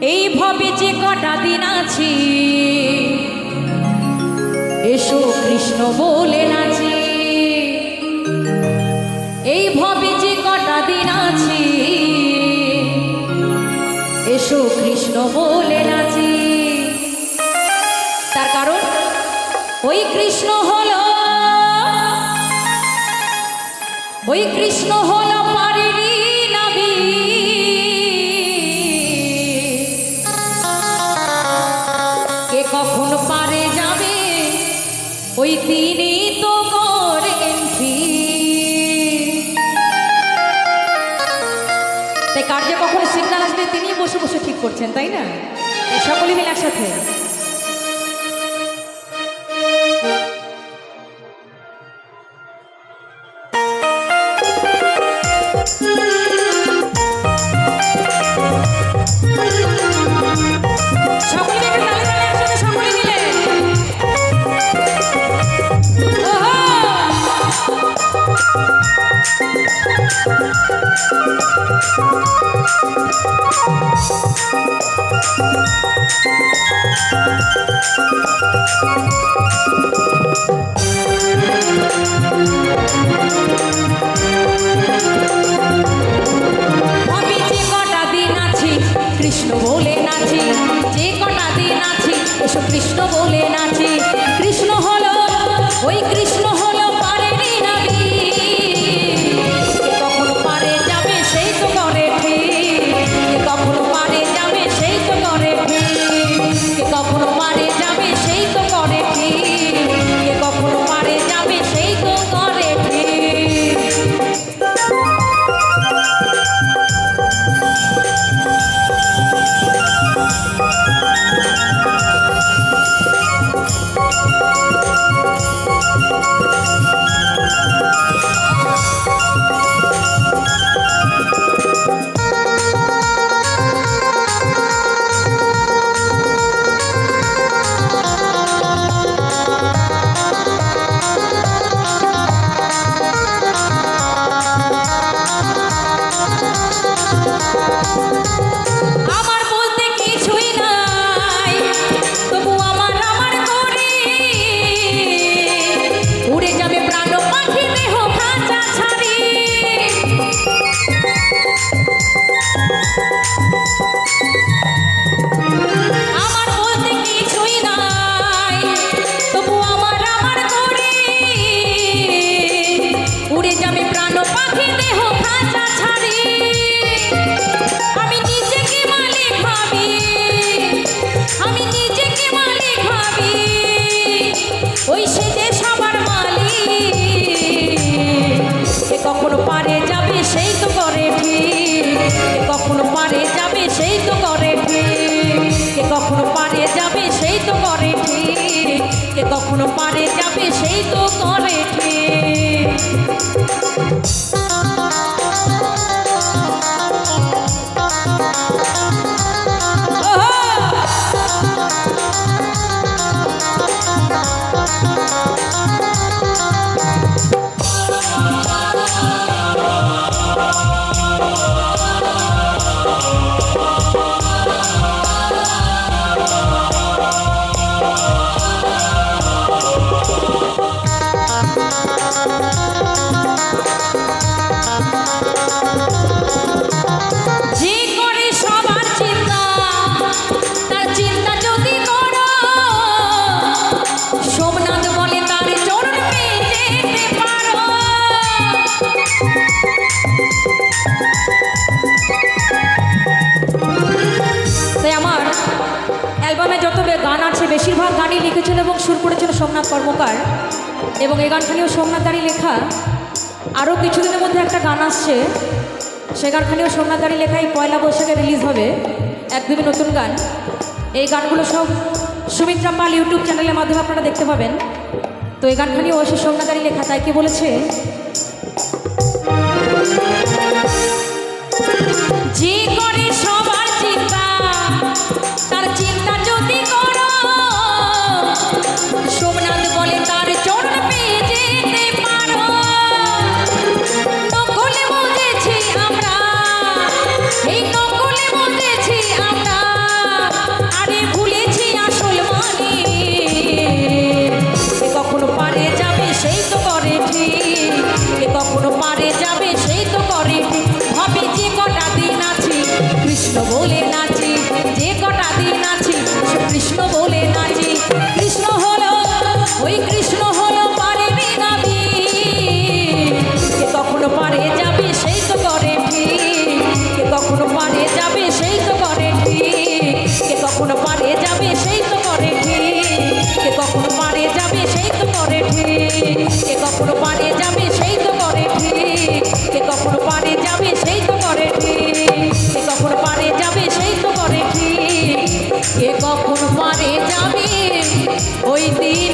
এইভাবে যে কটা দিন আছি, এসো কৃষ্ণ বলে নাচি। এইভাবে যে কটা দিন আছি, এসো কৃষ্ণ বলে নাচি। তার কারণ, ওই কৃষ্ণ হল, ওই কৃষ্ণ হলো ওই তিনি তো করেন। তাই কার্যে কখন সিগনাল আসবে তিনি বসে বসে ঠিক করছেন, তাই না সকলে মিলে একসাথে আমি যে ওই সে সবার মালিক। কে কখনো পারে যাবে, সেই তো করে ঠিক কখনো পারে যাবে, সেই করে ঠিক কে কখনো পারে যাবে, সেই তো করে ঠিক কে কখনো পারে যাবে, সেই তো করে ঠিক অ্যালবামে যত গান আছে, বেশিরভাগ গানই লিখেছেন এবং সুর করেছেন সোমনাথ কর্মকার। এবং এই গানখানিও সোমনাথদারই লেখা। আরও কিছুদিনের মধ্যে একটা গান আসছে। সে গানখানিও সোমনাথদারই লেখাই পয়লা বৈশাখে রিলিজ হবে। এক একদমই নতুন গান। এই গানগুলো সব সুমিত্রা পাল ইউটিউব চ্যানেলের মাধ্যমে আপনারা দেখতে পাবেন। তো এই গানখানিও অবশ্যই সোমনাথদারই লেখা, তাই কি বলেছে? কৃষ্ণ বলে নাচি, যে কটা দিন আছি কৃষ্ণ বলে নাচি। কৃষ্ণ হলো, ওই কৃষ্ণ হলো পারে বিনাবি। কখনো পারে যাবে, সেই তো করে ঠিক। কখনো পারে যাবে, সেই তো করে ঠিক। কখনো পারে যাবে, সেই তো করে ঠিক। কখনো পারে যাবে, সেই তো করে ঠিক। কখনো পারে করে ঠিক